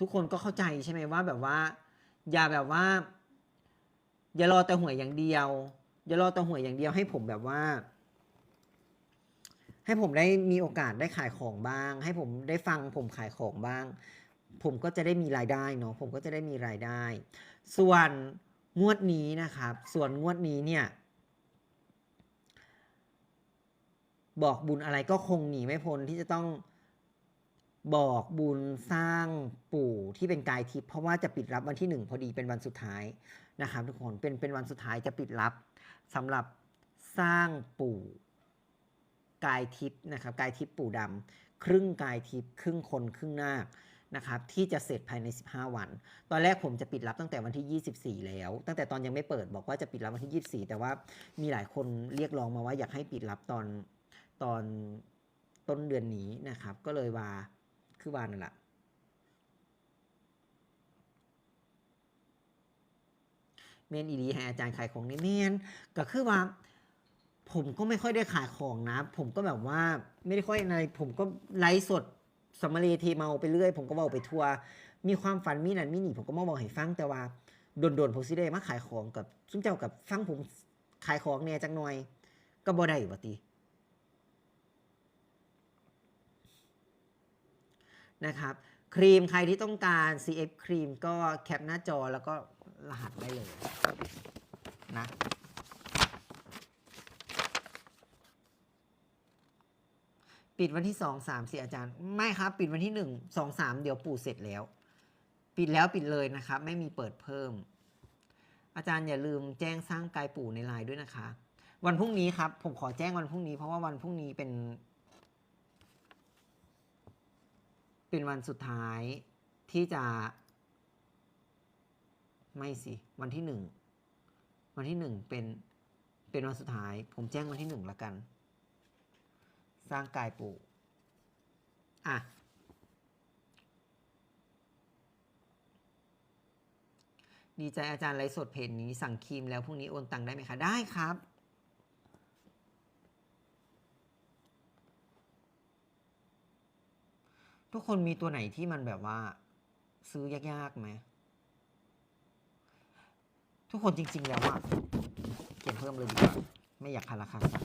ทุกคนก็เข้าใจใช่ไหมว่าแบบว่า อย่าแบบว่า อย่ารอแต่หวยอย่างเดียว อย่ารอแต่หวยอย่างเดียวให้ผมแบบว่า ให้ผมได้มีโอกาสได้ขายของบ้าง ให้ผมได้ฟังผมขายของบ้าง ผมก็จะได้มีรายได้เนาะผมก็จะได้มีรายได้ ส่วนงวดนี้นะครับ ส่วนงวดนี้เนี่ย บอกบุญอะไรก็คงหนีไม่พ้นที่จะต้อง บอกบุญสร้างปู่ที่เป็นกายทิพย์เพราะว่าจะปิดรับวันที่หนึ่งพอดีเป็นวันสุดท้ายนะครับทุกคนเป็นเป็นวันสุดท้ายจะปิดรับสำหรับสร้างปู่กายทิพย์นะครับกายทิพย์ปู่ดำครึ่งกายทิพย์ครึ่งคนครึ่งนาคนะครับที่จะเสร็จภายใน 15 วัน ตอนแรกผมจะปิดรับตั้งแต่วันที่ 24 แล้ว ตั้งแต่ตอนยังไม่เปิดบอกว่าจะปิดรับวันที่ 24 แต่ว่ามีหลายคนเรียกร้องมาว่าอยากให้ปิดรับตอนตอนต้นเดือนนี้นะครับ ก็เลยว่า คือวานั่นแหละเมนอีดีให้อาจารย์ขายของนี่เมนก็คือว่า ผมก็ไม่ค่อยได้ขายของนะ ผมก็แบบว่าไม่ได้ค่อยอะไรผมก็ไลฟ์สดสมาเลเทเมาไปเรื่อย ผมก็เบาไปทัวร์มีความฝันมีนั่นมีนี่ผมก็มาบอกให้ฟังแต่ว่าโดนๆผมสิได้มาขายของกับซุ่มเจ้ากับฟังผมขายของเนี่ยจังหน่อย ก็บ่ได้บ่ติ นะครับครีมใครที่ต้องการ CF ครีมก็แคปหน้าจอแล้วก็รหัสได้เลยนะปิดวันที่สองสามสี่อาจารย์ ไม่ครับ ปิดวันที่หนึ่งสองสามเดี๋ยวปู่เสร็จแล้ว ปิดแล้วปิดเลยนะครับ ไม่มีเปิดเพิ่ม อาจารย์อย่าลืมแจ้งสร้างกายปู่ในไลน์ด้วยนะคะ วันพรุ่งนี้ครับ ผมขอแจ้งวันพรุ่งนี้เพราะว่าวันพรุ่งนี้เป็น เป็นวันสุดท้ายที่จะ ไม่สิ วันที่หนึ่ง วันที่หนึ่งเป็น เป็นวันสุดท้าย ผมแจ้งวันที่หนึ่งละกัน สร้างกายปู่ อะ ดีใจอาจารย์ไลฟ์สดเพจนี้สั่งครีมแล้วพรุ่งนี้โอนตังค์ได้ไหมคะ ได้ครับ ทุกคนมีตัวไหนที่มันแบบว่า ซื้อยากๆไหมทุกคนจริง ๆ แล้วอะเขียนเพิ่มเลยดีกว่าไม่อยากคาราคาซัง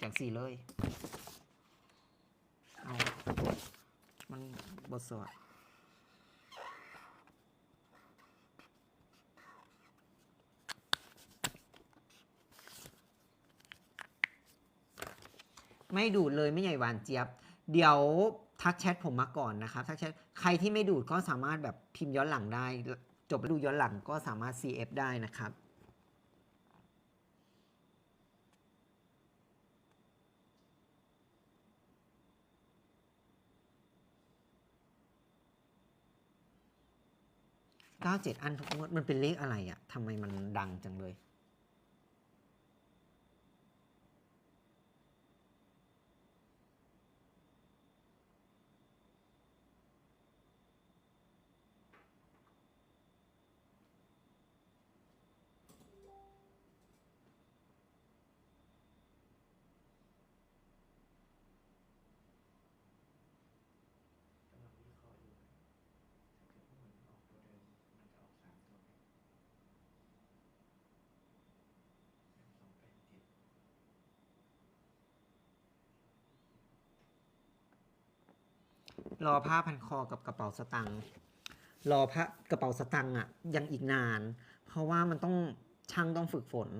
จังสี่เลย เอา มันบทสวด ไม่ดูดเลยไม่ใหญ่หวานเจี๊ยบ เดี๋ยวทักแชทผมมาก่อนนะครับทักแชทใครที่ไม่ดูดก็สามารถแบบพิมพ์ย้อนหลังได้ จบดูย้อนหลังก็สามารถ CF ได้นะครับ97อันทุกงวดมันเป็นเลขอะไรอะทำไมมันดังจังเลย รอผ้าพันคอกับกระเป๋าสตังค์รอผ้ากระเป๋าสตังค์อะยังอีกนาน เพราะว่ามันต้องช่างต้องฝึกฝน